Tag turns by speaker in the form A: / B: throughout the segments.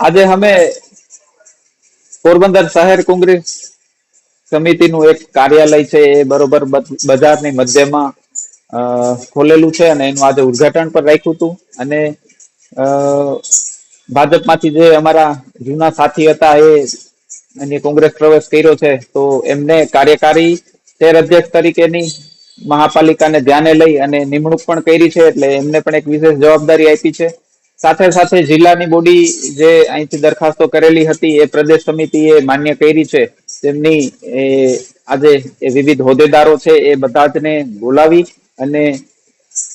A: આજે અમે પોરબંદર શહેર કોંગ્રેસ સમિતિનું એક કાર્યાલય છે, એ બરોબર બજારની મધ્યમાં ખોલેલું છે અને એનું આજે ઉદ્ઘાટન પણ રાખ્યું હતું. અને ભાજપમાંથી જે અમારા જૂના સાથી હતા, એ અને કોંગ્રેસ પ્રવેશ કર્યો છે, તો એમને કાર્યકારી શહેર અધ્યક્ષ તરીકેની મહાપાલિકાને ધ્યાને લઈ અને નિમણૂક પણ કરી છે, એટલે એમને પણ એક વિશેષ જવાબદારી આપી છે. સાથે સાથે જિલ્લાની બોડી જે અહીંથી દરખાસ્તો કરેલી હતી એ પ્રદેશ સમિતિએ માન્ય કરી છે. તેમની આજે વિવિધ હોદ્દેદારો છે એ બધા જને બોલાવી અને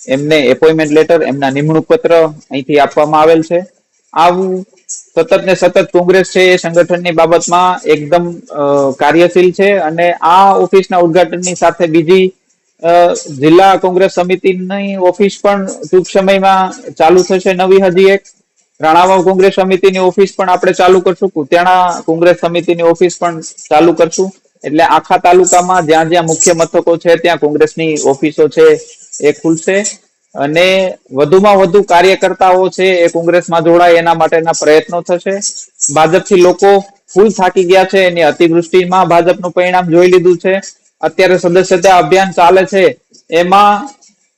A: એમને એપોઇન્ટમેન્ટ લેટર એમના નિમણૂક પત્ર અહીંથી આપવામાં આવેલ છે. આવું સતત ને સતત કોંગ્રેસ છે એ સંગઠનની બાબતમાં એકદમ કાર્યશીલ છે અને આ ઓફિસના ઉદ્ઘાટનની સાથે બીજી જિલ્લા કોંગ્રેસ સમિતિની ઓફિસ પણ ટૂંક સમયમાં ચાલુ થશે નવી હજી એક. રાણાવાવ કોંગ્રેસ સમિતિની ઓફિસ પણ આપણે ચાલુ કરશું. કુતિયાણા કોંગ્રેસ સમિતિની ઓફિસ પણ ચાલુ કરશું. એટલે આખા તાલુકામાં જ્યાં જ્યાં મુખ્ય મથકો છે, ત્યાં કોંગ્રેસની ઓફિસો છે એ ખુલશે. અને વધુમાં વધુ કાર્યકર્તાઓ છે એ કોંગ્રેસમાં જોડાય એના માટેના પ્રયત્નો થશે. ભાજપથી લોકો ફૂલ થાકી ગયા છે એની અતિવૃષ્ટિમાં ભાજપનું પરિણામ જોઈ લીધું છે. અત્યારે સદસ્યતા અભિયાન ચાલે છે. એમાં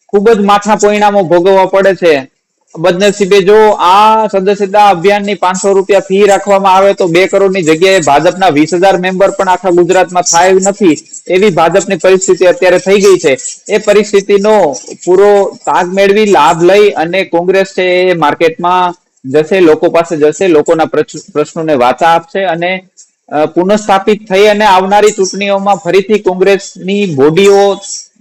A: ખૂબ જ માઠા પરિણામો ભોગવવા પડે છે. બદનસીબે જો આ સદસ્યતા અભિયાનની પાંચસો રૂપિયા ફી રાખવામાં આવે તો બે કરોડની જગ્યાએ ભાજપના વીસ હજાર મેમ્બર પણ આખા ગુજરાતમાં થાય નથી એવી ભાજપની પરિસ્થિતિ અત્યારે થઈ ગઈ છે. એ પરિસ્થિતિનો પૂરો તાગ મેળવી, લાભ લઈ અને કોંગ્રેસ છે એ માર્કેટમાં જશે, લોકો પાસે જશે, લોકોના પ્રશ્ન- પ્રશ્નોને વાચા આપશે અને પુનઃસ્થાપિત થઈ અને આવનારી ચૂંટણીઓમાં ફરીથી કોંગ્રેસની બોડીઓ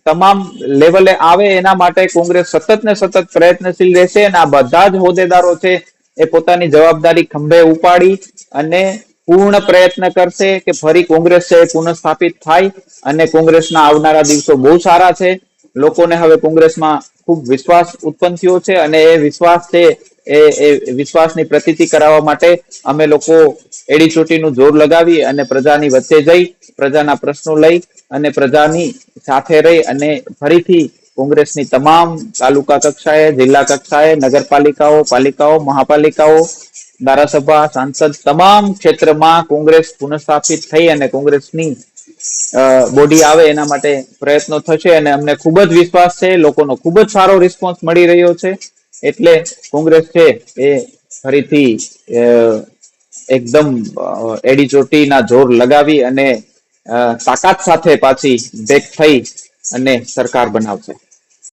A: તમામ લેવલે આવે એના માટે કોંગ્રેસ સતત ને સતત પ્રયત્નશીલ રહેશે અને આ બધા જ હોદ્દેદારો છે એ પોતાની જવાબદારી ખંભે ઉપાડી અને પૂર્ણ પ્રયત્ન કરશે કે ફરી કોંગ્રેસ છે એ પુનઃસ્થાપિત થાય અને કોંગ્રેસના આવનારા દિવસો બહુ સારા છે. લોકોને હવે કોંગ્રેસમાં ખૂબ વિશ્વાસ ઉત્પન્ન થયો છે અને એ વિશ્વાસ છે એ એ વિશ્વાસની પ્રતીતિ કરાવવા માટે અમે લોકો એડી ચોટીનું જોર લગાવી અને પ્રજાની વચ્ચે જઈ, પ્રજાના પ્રશ્નો લઈ અને પ્રજાની સાથે રહી અને ફરીથી કોંગ્રેસની તમામ તાલુકા કક્ષાએ, જિલ્લા કક્ષાએ, નગરપાલિકાઓ, પાલિકાઓ, મહાપાલિકાઓ, ધારાસભા, સાંસદ તમામ ક્ષેત્રમાં કોંગ્રેસ પુનઃસ્થાપિત થઈ અને કોંગ્રેસની બોડી આવે એના માટે પ્રયત્નો થશે અને અમને ખૂબ જ વિશ્વાસ છે, લોકોનો ખૂબ જ સારો રિસ્પોન્સ મળી રહ્યો છે. એટલે કોંગ્રેસ છે એ ફરીથી એકદમ એડીચોટીના એડી ચોટીના જોર લગાવી અને તાકાત સાથે પાછી બેક થઈ અને સરકાર બનાવશે.